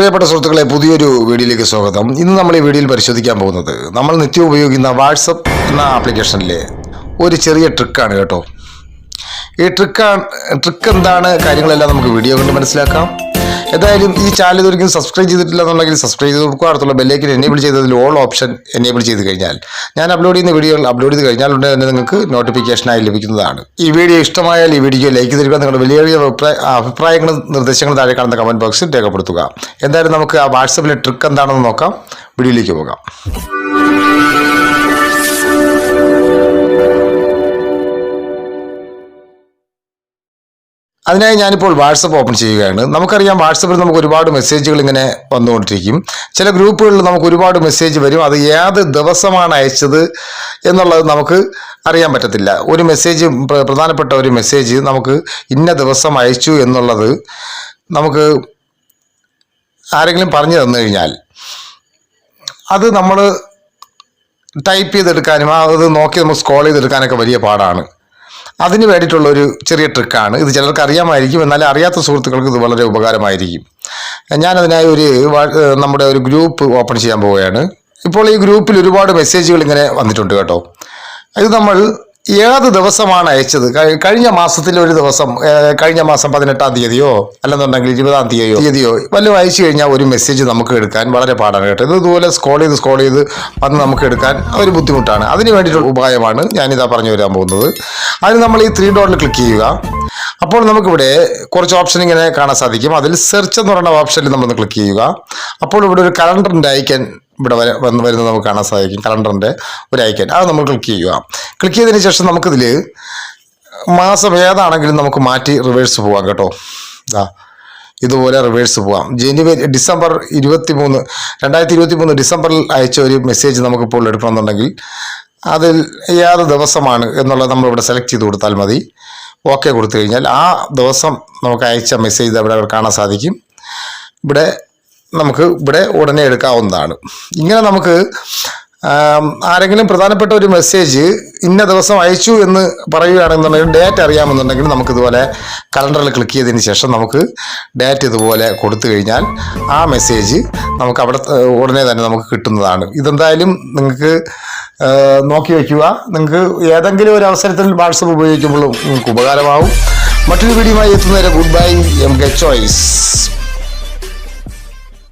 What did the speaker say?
പ്രിയപ്പെട്ട സുഹൃത്തുക്കളെ പുതിയൊരു വീഡിയോയിലേക്ക് സ്വാഗതം. ഇന്ന് നമ്മൾ ഈ വീഡിയോയിൽ പരിശോധിക്കാൻ പോകുന്നത് നമ്മൾ നിത്യം ഉപയോഗിക്കുന്ന വാട്സപ്പ് എന്ന ആപ്ലിക്കേഷനിലെ ഒരു ചെറിയ ട്രിക്കാണ് കേട്ടോ. ഈ ട്രിക്കാണ് ട്രിക്ക് എന്താണ് കാര്യങ്ങളെല്ലാം നമുക്ക് വീഡിയോ കൊണ്ട് മനസ്സിലാക്കാം. എന്തായാലും ഈ ചാനൽ ഇതൊരിക്കലും സബ്സ്ക്രൈബ് ചെയ്തിട്ടില്ല എന്നുണ്ടെങ്കിൽ സബ്സ്ക്രൈബ് ചെയ്ത് കൊടുക്കുക. അടുത്തുള്ള ബെല്ലേക്കിൽ എനേബിൾ ചെയ്തതിൽ ഓൾ ഓപ്ഷൻ എനേബിൾ ചെയ്ത് കഴിഞ്ഞാൽ ഞാൻ അപ്ലോഡ് ചെയ്യുന്ന വീഡിയോകൾ അപ്ലോഡ് ചെയ്ത് കഴിഞ്ഞാൽ ഉടനെ തന്നെ നിങ്ങൾക്ക് നോട്ടിഫിക്കേഷനായി ലഭിക്കുന്നതാണ്. ഈ വീഡിയോ ഇഷ്ടമായാൽ ഈ വീഡിയോ ലൈക്ക് തരിക നിങ്ങളുടെ വലിയ വലിയ അഭിപ്രായ അഭിപ്രായങ്ങളും നിർദ്ദേശങ്ങളും താഴെ കാണുന്ന കമന്റ് ബോക്സിൽ രേഖപ്പെടുത്തുക. എന്തായാലും നമുക്ക് ആ വാട്സപ്പിലെ ട്രിക്ക് എന്താണെന്ന് നോക്കാം. വീഡിയോയിലേക്ക് പോകാം. അതിനായി ഞാനിപ്പോൾ വാട്സപ്പ് ഓപ്പൺ ചെയ്യുകയാണ്. നമുക്കറിയാം വാട്സപ്പിൽ നമുക്ക് ഒരുപാട് മെസ്സേജുകൾ ഇങ്ങനെ വന്നുകൊണ്ടിരിക്കും. ചില ഗ്രൂപ്പുകളിൽ നമുക്ക് ഒരുപാട് മെസ്സേജ് വരും. അത് ഏത് ദിവസമാണ് അയച്ചത് എന്നുള്ളത് നമുക്ക് അറിയാൻ പറ്റത്തില്ല. ഒരു മെസ്സേജ് പ്ര- പ്രധാനപ്പെട്ട ഒരു മെസ്സേജ് നമുക്ക് ഇന്ന ദിവസം അയച്ചു എന്നുള്ളത് നമുക്ക് ആരെങ്കിലും പറഞ്ഞു തന്നു കഴിഞ്ഞാൽ അത് നമ്മൾ ടൈപ്പ് ചെയ്തെടുക്കാനും അത് നോക്കി നമുക്ക് സ്കോൾ ചെയ്തെടുക്കാനൊക്കെ വലിയ പാടാണ്. അതിന് വേണ്ടിയിട്ടുള്ള ഒരു ചെറിയ ട്രിക്കാണ്. ഇത് ചിലർക്ക് അറിയാമായിരിക്കും എന്നാൽ അറിയാത്ത സുഹൃത്തുക്കൾക്ക് ഇത് വളരെ ഉപകാരമായിരിക്കും. ഞാനതിനായി ഒരു നമ്മുടെ ഒരു ഗ്രൂപ്പ് ഓപ്പൺ ചെയ്യാൻ പോവുകയാണ്. ഇപ്പോൾ ഈ ഗ്രൂപ്പിൽ ഒരുപാട് മെസ്സേജുകൾ ഇങ്ങനെ വന്നിട്ടുണ്ട് കേട്ടോ. ഇത് നമ്മൾ ഏത് ദിവസമാണ് അയച്ചത്? കഴിഞ്ഞ മാസത്തിൽ ഒരു ദിവസം കഴിഞ്ഞ മാസം പതിനെട്ടാം തീയതിയോ അല്ലെന്നുണ്ടെങ്കിൽ ഇരുപതാം തീയതിയോ തീയതിയോ വല്ലതും അയച്ചു കഴിഞ്ഞാൽ ഒരു മെസ്സേജ് നമുക്ക് എടുക്കാൻ വളരെ പാടാണ് കേട്ടോ. ഇത് ഇതുപോലെ സ്കോൾ ചെയ്ത് സ്കോൾ ചെയ്ത് വന്ന് നമുക്ക് എടുക്കാൻ ഒരു ബുദ്ധിമുട്ടാണ്. അതിന് വേണ്ടിയിട്ടുള്ള ഉപായമാണ് ഞാനിതാ പറഞ്ഞു വരാൻ പോകുന്നത്. അതിന് നമ്മൾ ഈ ത്രീ ഡോട്ടിൽ ക്ലിക്ക് ചെയ്യുക. അപ്പോൾ നമുക്കിവിടെ കുറച്ച് ഓപ്ഷൻ ഇങ്ങനെ കാണാൻ സാധിക്കും. അതിൽ സെർച്ച് എന്ന് പറയുന്ന ഓപ്ഷനിൽ നമ്മളൊന്ന് ക്ലിക്ക് ചെയ്യുക. അപ്പോൾ ഇവിടെ ഒരു കലണ്ടറിന്റെ ഐക്കൻ ഇവിടെ വരെ വന്ന് വരുന്നത് നമുക്ക് കാണാൻ സാധിക്കും. കലണ്ടറിന്റെ ഒരു ഐക്കൻ അത് നമ്മൾ ക്ലിക്ക് ചെയ്യുക. ക്ലിക്ക് ചെയ്തതിന് ശേഷം നമുക്കിതിൽ മാസം ഏതാണെങ്കിലും നമുക്ക് മാറ്റി റിവേഴ്സ് പോകാം കേട്ടോ. ഇതാ ഇതുപോലെ റിവേഴ്സ് പോകാം ജനുവരി ഡിസംബർ ഇരുപത്തി മൂന്ന് രണ്ടായിരത്തി ഇരുപത്തി മൂന്ന് ഡിസംബറിൽ അയച്ച ഒരു മെസ്സേജ് നമുക്കിപ്പോൾ എടുക്കണമെന്നുണ്ടെങ്കിൽ അതിൽ ഏത് ദിവസമാണ് എന്നുള്ളത് നമ്മളിവിടെ സെലക്ട് ചെയ്ത് കൊടുത്താൽ മതി. ഓക്കെ കൊടുത്തു കഴിഞ്ഞാൽ ആ ദിവസം നമുക്ക് അയച്ച മെസ്സേജ് അവിടെ കാണാൻ സാധിക്കും. ഇവിടെ നമുക്ക് ഇവിടെ ഉടനെ എടുക്കാവുന്നതാണ്. ഇങ്ങനെ നമുക്ക് ആരെങ്കിലും പ്രധാനപ്പെട്ട ഒരു മെസ്സേജ് ഇന്ന ദിവസം അയച്ചു എന്ന് പറയുകയാണെന്നുണ്ടെങ്കിൽ ഡേറ്റ് അറിയാമെന്നുണ്ടെങ്കിൽ നമുക്കിതുപോലെ കലണ്ടറിൽ ക്ലിക്ക് ചെയ്തതിന് ശേഷം നമുക്ക് ഡേറ്റ് ഇതുപോലെ കൊടുത്തു കഴിഞ്ഞാൽ ആ മെസ്സേജ് നമുക്ക് അവിടെ ഉടനെ തന്നെ നമുക്ക് കിട്ടുന്നതാണ്. ഇതെന്തായാലും നിങ്ങൾക്ക് നോക്കി വയ്ക്കുക. നിങ്ങൾക്ക് ഏതെങ്കിലും ഒരു അവസരത്തിൽ വാട്സപ്പ് ഉപയോഗിക്കുമ്പോഴും നിങ്ങൾക്ക് ഉപകാരമാവും. മറ്റൊരു വീഡിയോയുമായി എത്തുന്നവരെ good bye M K choice